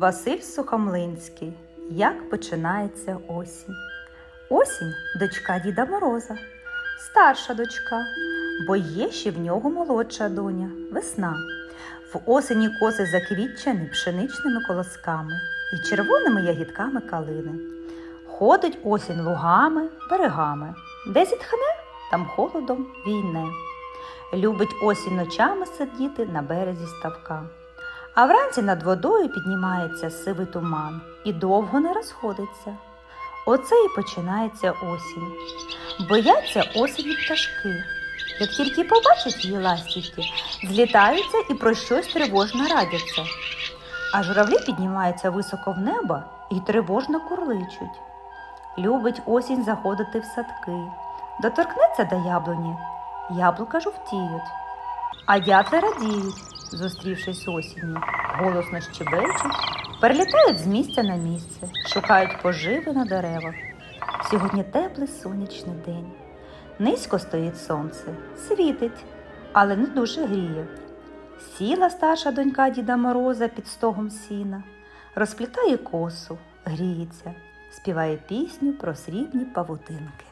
Василь Сухомлинський. Як починається осінь? Осінь дочка Діда Мороза, старша дочка, бо є ще в нього молодша доня, весна. В осені коси заквітчені пшеничними колосками і червоними ягідками калини. Ходить осінь лугами, берегами, де зітхне, там холодом війне. Любить осінь ночами сидіти на березі ставка. А вранці над водою піднімається сивий туман і довго не розходиться. Оце і починається осінь. Бояться осені пташки. Як тільки побачать її ластівки, злітаються і про щось тривожно радяться. А журавлі піднімаються високо в небо і тривожно курличуть. Любить осінь заходити в садки, доторкнеться до яблуні, яблука жовтіють, а дятли радіють, зустрівшись осінню, голосно щебечуть, перелітають з місця на місце, шукають поживи на деревах. Сьогодні теплий сонячний день. Низько стоїть сонце, світить, але не дуже гріє. Сіла старша донька Діда Мороза під стогом сіна, розплітає косу, гріється, співає пісню про срібні павутинки.